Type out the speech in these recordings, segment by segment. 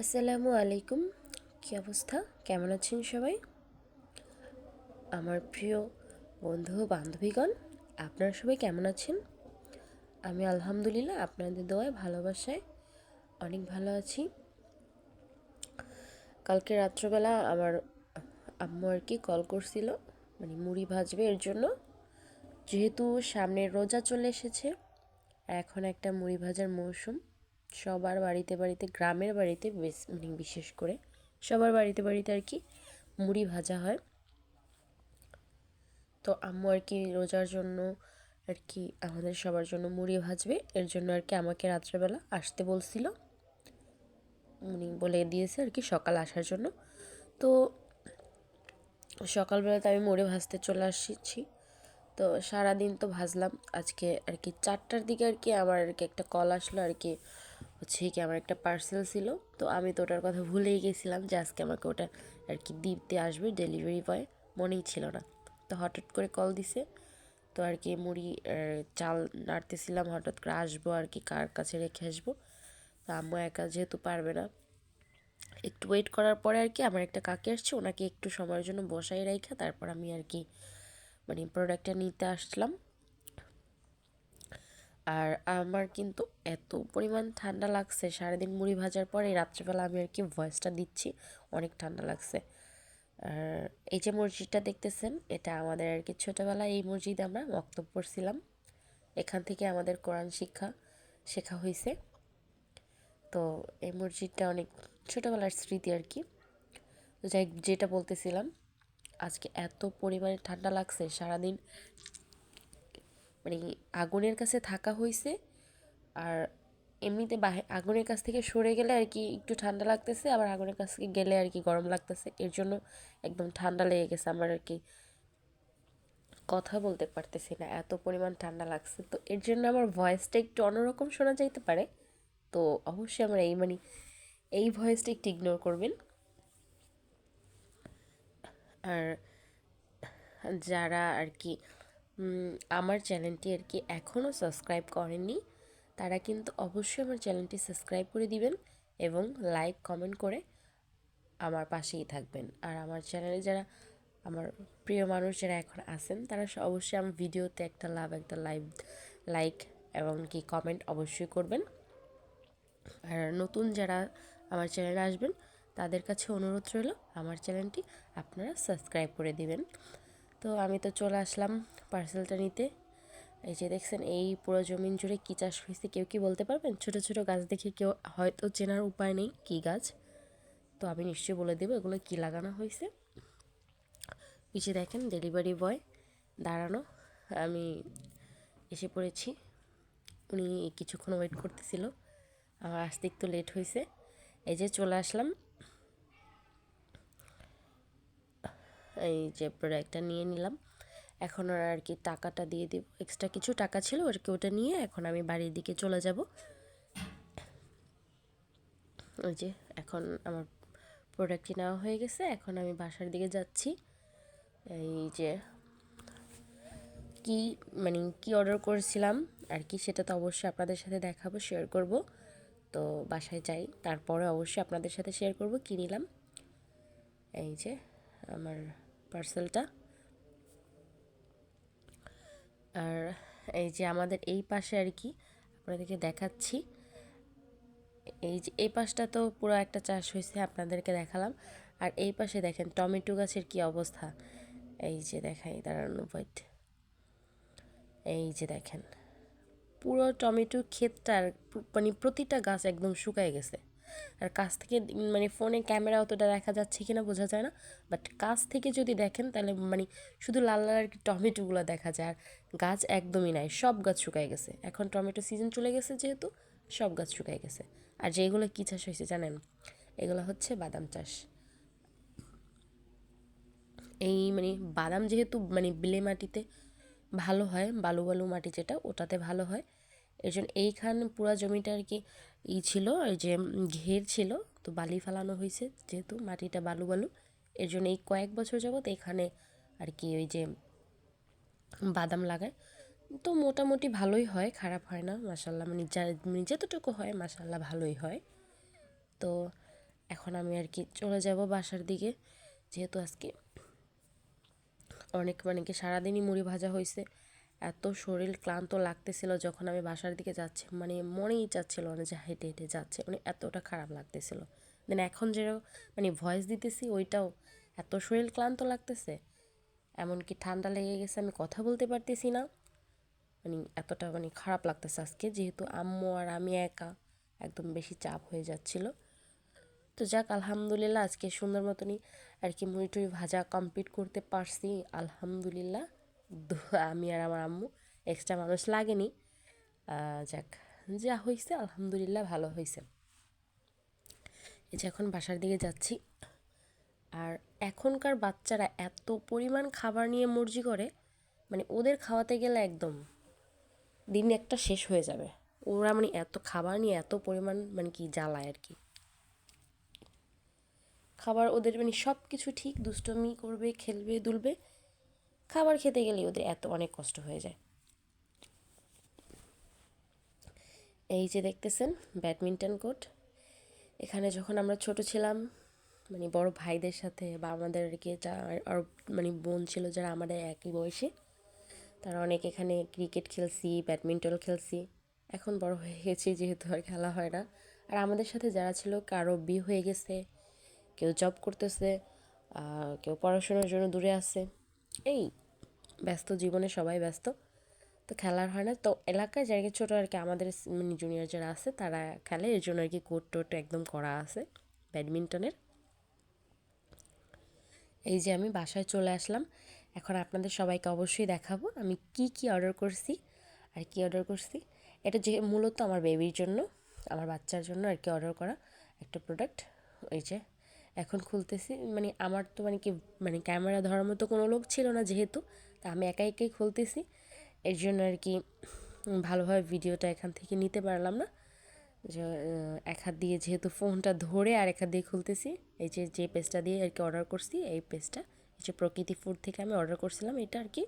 আসসালামু আলাইকুম। কী অবস্থা? কেমন আছেন সবাই? আমার প্রিয় বন্ধু বান্ধবীগণ, আপনারা সবাই কেমন আছেন? আমি আলহামদুলিল্লাহ আপনাদের দোয়ায়, ভালোবাসায় অনেক ভালো আছি। কালকে রাত্রবেলা আমার আম্মু আর কি কল করছিল মানে মুড়ি ভাজবে এর জন্য। যেহেতু সামনে রোজা চলে এসেছে এখন একটা মুড়ি ভাজার মৌসুম। সবার বাড়িতে বাড়িতে, গ্রামের বাড়িতে বেশ মানে বিশেষ করে সবার বাড়িতে বাড়িতে আর কি মুড়ি ভাজা হয়। তো আম্মু আর কি রোজার জন্য আর কি আমাদের সবার জন্য মুড়ি ভাজবে। এর জন্য আর কি আমাকে রাত্রেবেলা আসতে বলছিল। উনি বলে দিয়েছে আর কি সকাল আসার জন্য। তো সকালবেলাতে আমি মুড়ি ভাজতে চলে আসছি। তো সারাদিন তো ভাজলাম। আজকে আর কি চারটার দিকে আর কি আমার আর কি একটা কল আসলো আর কি হচ্ছে কি আমার একটা পার্সেল ছিল, তো আমি তো ওটার কথা ভুলেই গেছিলাম যে আজকে আমাকে ওটা আর কি দিতে আসবে ডেলিভারি বয় মনেই ছিল না। তো হঠাৎ করে কল দিছে, তো আর কি মুড়ি চাল নাড়তেছিলাম, হঠাৎ করে আসব আর কি কার কাছে রেখে আসব। তো আম্মু একা যেহেতু পারবে না। একটু ওয়েট করার পরে আর কি আমার একটা কাকি আসছে, ওনাকে একটু সময়ের জন্য বসাই রাখা তারপর আমি আর কি মানে প্রোডাক্টটা নিতে আসলাম। আর আমার কিন্তু এত পরিমাণ ঠান্ডা লাগছে, সারাদিন মুড়ি ভাজার পরে রাত্রেবেলা আমি আর কি ভয়েসটা দিচ্ছি, অনেক ঠান্ডা লাগছে। আর এই যে মসজিদটা দেখতেছেন, এটা আমাদের আর কি ছোটোবেলায় এই মসজিদে আমরা বক্তব্য পড়ছিলাম। এখান থেকে আমাদের কোরআন শিক্ষা শেখা হয়েছে তো এই মসজিদটা অনেক ছোটোবেলার স্মৃতি আর কি। যাই যেটা বলতেছিলাম, আজকে এত পরিমাণে ঠান্ডা লাগছে, সারাদিন মানে আগুনের কাছে থাকা হয়েছে আর এমনিতে বাহে, আগুনের কাছ থেকে সরে গেলে আর কি একটু ঠান্ডা লাগতেছে, আবার আগুনের কাছ থেকে গেলে আর কি গরম লাগতেছে। এর জন্য একদম ঠান্ডা লেগে গেছে, আমার আর কি কথা বলতে পারতেছি না, এত পরিমাণ ঠান্ডা লাগছে। তো এর জন্য আমার ভয়েসটা একটু অন্যরকম শোনা যাইতে পারে, তো অবশ্যই আমার এই মানে এই ভয়েসটা একটু ইগনোর করবেন। আর যারা আর কি আমার চ্যানেলটি আর কি এখনও সাবস্ক্রাইব করেননি, তারা কিন্তু অবশ্যই আমার চ্যানেলটি সাবস্ক্রাইব করে দিবেন এবং লাইক, কমেন্ট করে আমার পাশেই থাকবেন। আর আমার চ্যানেলে যারা, আমার প্রিয় মানুষ যারা এখন আছেন, তারা অবশ্যই আমার ভিডিওতে একটা লাভ, একটা লাইভ, লাইক এবং কি কমেন্ট অবশ্যই করবেন। আর নতুন যারা আমার চ্যানেলে আসবেন, তাদের কাছে অনুরোধ রইল, আমার চ্যানেলটি আপনারা সাবস্ক্রাইব করে দিবেন। তো আমি তো চলে আসলাম পার্সেলটা নিতে। এই যে দেখছেন, এই পুরো জমিন জুড়ে কী চাষ হয়েছে কেউ কি বলতে পারবেন? ছোট ছোট গাছ দেখে কেউ হয়তো চেনার উপায় নেই কী গাছ। তো আমি নিশ্চয়ই বলে দেবো এগুলো কী লাগানো হয়েছে। পিছিয়ে দেখেন ডেলিভারি বয় দাঁড়ানো। আমি এসে পড়েছি। উনি কিছুক্ষণ ওয়েট করতেছিল। আমার আসতে একটু লেট হয়েছে। এই যে চলে আসলাম। এই যে প্রোডাক্টটা নিয়ে নিলাম। এখন ওর আর কি টাকাটা দিয়ে দিব। এক্সট্রা কিছু টাকা ছিল আর কি ওটা নিয়ে এখন আমি বাড়ির দিকে চলে যাব। ওই যে এখন আমার প্রোডাক্টটি নেওয়া হয়ে গেছে, এখন আমি বাসার দিকে যাচ্ছি। এই যে কি মানে কি অর্ডার করেছিলাম আর কি সেটা তো অবশ্যই আপনাদের সাথে দেখাবো শেয়ার করব। তো বাসায় যাই, তারপরে অবশ্যই আপনাদের সাথে শেয়ার করব, কী নিলাম। এই যে আমার পার্সেলটা আর এই যে আমাদের এই পাশে আর কি আপনাদেরকে দেখাচ্ছি। এই যে এই পাশটা তো পুরো একটা চাষ হয়েছে আপনাদেরকে দেখালাম। আর এই পাশে দেখেন টমেটো গাছের কি অবস্থা। এই যে দেখাই, দাঁড়ানো বইট এই যে দেখেন, পুরো টমেটো ক্ষেতটার মানে প্রতিটা গাছ একদম শুকায় গেছে। আর কাছ থেকে মানে ফোনে ক্যামেরা অতটা দেখা যাচ্ছে কিনা বোঝা যায় না বাট কাছ থেকে যদি দেখেন তাহলে মানে শুধু লাল লাল আর কি টমেটোগুলো দেখা যায়, আর গাছ একদমই নাই, সব গাছ শুকায় গেছে। এখন টমেটো সিজন চলে গেছে যেহেতু, সব গাছ শুকায় গেছে। আর যেগুলো কী চাষ হয়েছে জানেন? এগুলো হচ্ছে বাদাম চাষ। এই মানে বাদাম যেহেতু মানে বিলে মাটিতে ভালো হয়, বালু বালু মাটি যেটা, ওটাতে ভালো হয়। এই জন্য এইখান পুরো জমিটা আর কি ই ছিল ওই যে ঘের ছিল, তো বালি ফেলানো হয়েছে যেহেতু, মাটিটা বালু বালু। এর জন্য এই কয়েক বছর যাবৎ এখানে আর কি ওই যে বাদাম লাগায়। তো মোটামুটি ভালোই হয়, খারাপ হয় না মাসাল্লাহ মানে যা মানে যতটুকু হয় মাসাল্লাহ ভালোই হয়। তো এখন আমি আর কি চলে যাব বাসার দিকে, যেহেতু আজকে অনেক মানে কি সারাদিনই মুড়ি ভাজা হয়েছে। এত শরীর ক্লান্ত লাগতেছিল যখন আমি বাসার দিকে যাচ্ছি মানে মনেই চাচ্ছিল না যে হেঁটে হেঁটে যাচ্ছে মানে এতটা খারাপ লাগতেছিল। দেন এখন যে মানে ভয়েস দিতেছি, ওইটাও এত শরীর ক্লান্ত লাগতেছে, এমনকি ঠান্ডা লেগে গেছে, আমি কথা বলতে পারতেছি না। মানে এতটা মানে খারাপ লাগতেছে আজকে, যেহেতু আম্মু আর আমি একা, একদম বেশি চাপ হয়ে যাচ্ছিল। তো যাক, আলহামদুলিল্লাহ আজকে সুন্দর মতনই আর কি মুড়ি টুড়ি ভাজা কমপ্লিট করতে পারছি, আলহামদুলিল্লাহ। আমি আর আমার আম্মু এক্সট্রা মানুষ লাগেনি। যাক, যা হয়েছে আলহামদুলিল্লাহ ভালো হয়েছে যে এখন বাসার দিকে যাচ্ছি। আর এখনকার বাচ্চারা এত পরিমাণ খাবার নিয়ে মর্জি করে মানে ওদের খাওয়াতে গেলে একদম দিন একটা শেষ হয়ে যাবে। ওরা মানে এত খাবার নিয়ে এত পরিমাণ মানে কি জ্বালায় আর কি। খাবার ওদের মানে সব কিছু ঠিক, দুষ্টমি করবে, খেলবে, দুলবে। খাবার খেতে গেলে ওদের এত অনেক কষ্ট হয়ে যায়। এই যে দেখতেছেন, ব্যাডমিন্টন কোর্ট। এখানে যখন আমরা ছোট ছিলাম মানে বড় ভাইদের সাথে বা আমাদের আর কি আর মানে বোন ছিল যারা আমাদের একই বয়সে, তারা অনেক এখানে ক্রিকেট খেলছি, ব্যাডমিন্টন খেলছি। এখন বড় হয়ে গেছি যেহেতু আর খেলা হয় না। আর আমাদের সাথে যারা ছিল, কারও বিয়ে হয়ে গেছে, কেউ জব করতেছে কেউ পড়াশোনার জন্য দূরে আছে। এই, ব্যস্ত জীবনে সবাই ব্যস্ত, তো খেলার হয় না। তো এলাকায় যারা ছোটো আর কি, আমাদের মানে জুনিয়র যারা আছে, তারা খেলে এর জন্য আর কি কোর্ট টোট একদম করা আছে, ব্যাডমিন্টনের। এই যে আমি বাসায় চলে আসলাম, এখন আপনাদের সবাইকে অবশ্যই দেখাবো, আমি কি কি অর্ডার করছি আর কি অর্ডার করছি। এটা যে মূলত আমার বেবির জন্য, আমার বাচ্চার জন্য আর কি অর্ডার করা একটা প্রোডাক্ট ওই যে। এখন খুলতেছি। মানে আমার তো মানে কি মানে ক্যামেরা ধরার মতো কোনো লোক ছিল না যেহেতু, তা আমি একা একাই খুলতেছি। এর জন্য আর কি ভালোভাবে ভিডিওটা এখান থেকে নিতে পারলাম না। যে এক হাত দিয়ে যেহেতু ফোনটা ধরে আর এক হাত দিয়ে খুলতেছি, এই যে যে পেজটা দিয়ে আর কি অর্ডার করছি, এই পেজটা, এই যে প্রকৃতি ফুড থেকে আমি অর্ডার করছিলাম, এটা আর কি,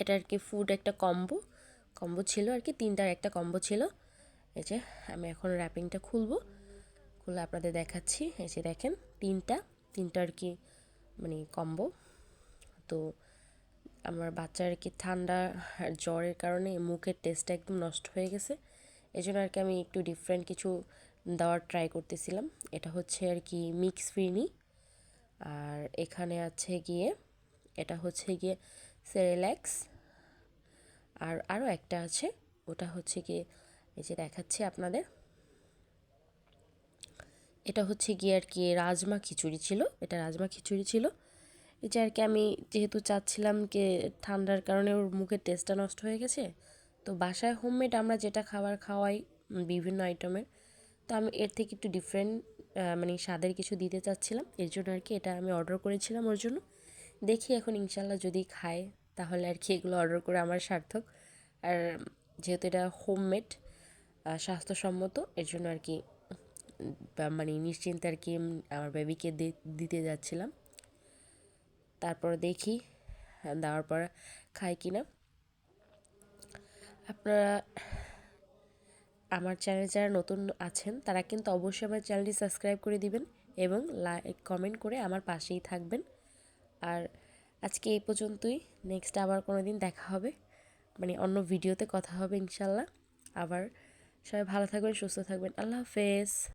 এটা আর কি ফুড একটা কম্বো কম্বো ছিল আর কি, তিনটার একটা কম্বো ছিল। এই যে, আমি এখন র্যাপিংটা খুলবো। খুলে আপনাদের দেখাচ্ছি। এই যে দেখেন, তিনটা তিনটা আর কি মানে কম্বো। তো আমার বাচ্চার কি ঠান্ডা জ্বরের কারণে মুখের টেস্টটা একদম নষ্ট হয়ে গেছে। এই জন্য আর কি আমি একটু ডিফারেন্ট কিছু দেওয়ার ট্রাই করতেছিলাম। এটা হচ্ছে আর কি মিক্স ফিরনি আর এখানে আছে গিয়ে, এটা হচ্ছে গিয়ে সেরেল্যাক্স আর আরও একটা আছে, ওটা হচ্ছে গিয়ে, এই যে দেখাচ্ছি আপনাদের। এটা হচ্ছে গিয়ে আর কি রাজমা খিচুড়ি ছিল, এটা রাজমা খিচুড়ি ছিল। এটা আর কি আমি যেহেতু চাচ্ছিলাম কি ঠান্ডার কারণে ওর মুখের টেস্টটা নষ্ট হয়ে গেছে, তো বাসায় হোমমেড আমরা যেটা খাবার খাওয়াই বিভিন্ন আইটেমের তো আমি এর থেকে একটু ডিফারেন্ট মানে স্বাদের কিছু দিতে চাচ্ছিলাম। এর জন্য আর কি এটা আমি অর্ডার করেছিলাম ওর জন্য। দেখি এখন ইনশাল্লাহ যদি খায়, তাহলে আর কি এগুলো অর্ডার করে আমার সার্থক। আর যেহেতু এটা হোমমেড স্বাস্থ্যসম্মত, এর জন্য আর কি মানে নিশ্চিন্তে আর কি আমার বেবিকে দিতে যাচ্ছিলাম। তারপর দেখি, দেওয়ার পর খাই কি না আপনারা আমার চ্যানেল যারা নতুন আছেন, তারা কিন্তু অবশ্যই আমার চ্যানেলটি সাবস্ক্রাইব করে দিবেন এবং লাইক কমেন্ট করে আমার পাশেই থাকবেন। আর আজকে এই পর্যন্তই। নেক্সট আবার কোনো দিন দেখা হবে। মানে অন্য ভিডিওতে কথা হবে ইনশাল্লাহ। আবার সবাই ভালো থাকবেন, সুস্থ থাকবেন। আল্লাহ হাফেজ।